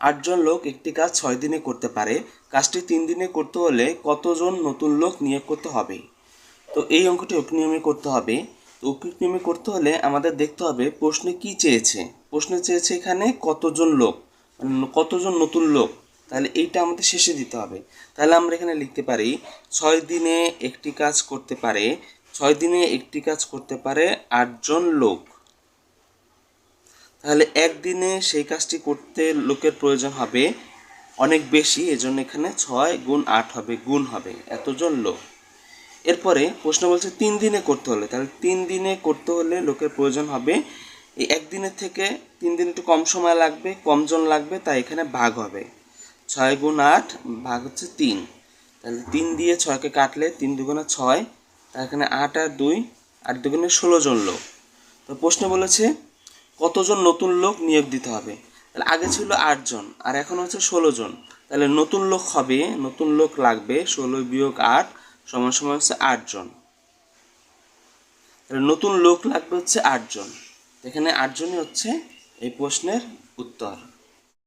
আটজন লোক একটি কাজ ছয় দিনে করতে পারে। কাজটি তিন দিনে করতে হলে কতজন নতুন লোক নিয়োগ করতে হবে? তো এই অঙ্কটি ঐকিক নিয়মে করতে হবে। তো ঐকিক নিয়মে করতে হলে আমাদের দেখতে হবে প্রশ্নে কি চেয়েছে? প্রশ্নে চেয়েছে এখানে কতজন লোক? মানে কতজন নতুন লোক? তাহলে এইটা আমাদের শেষে দিতে হবে। তাহলে আমরা এখানে লিখতে পারি, ছয় দিনে একটি কাজ করতে পারে, ছয় দিনে একটি কাজ করতে পারে আটজন লোক। তাহলে একদিনে সেই কাজটি করতে লোকের প্রয়োজন হবে অনেক বেশি, এজন্য এখানে ছয় গুণ আট হবে, গুণ হবে, এতজন লোক। এরপরে প্রশ্ন বলছে তিন দিনে করতে হলে, তাহলে তিন দিনে করতে হলে লোকের প্রয়োজন হবে, এই একদিনের থেকে তিন দিন একটু কম সময় লাগবে কম জন লাগবে, তাই এখানে ভাগ হবে। ছয় গুণ আট ভাগ হচ্ছে তিন, তাহলে তিন দিয়ে ছয়কে কাটলে তিন দুগুণে ছয় তার এখানে আট আর দুই, আট দুগুণে ষোলো জন লোক। তো প্রশ্ন বলেছে কতজন নতুন লোক নিয়োগ দিতে হবে? তাহলে আগে ছিল আটজন আর এখন হচ্ছে ষোলো জন। তাহলে নতুন লোক হবে, নতুন লোক লাগবে, ষোলো বিয়োগ আট সমান সমান হচ্ছে আটজন তাহলে নতুন লোক লাগবে হচ্ছে আটজন এখানে আটজনই হচ্ছে এই প্রশ্নের উত্তর।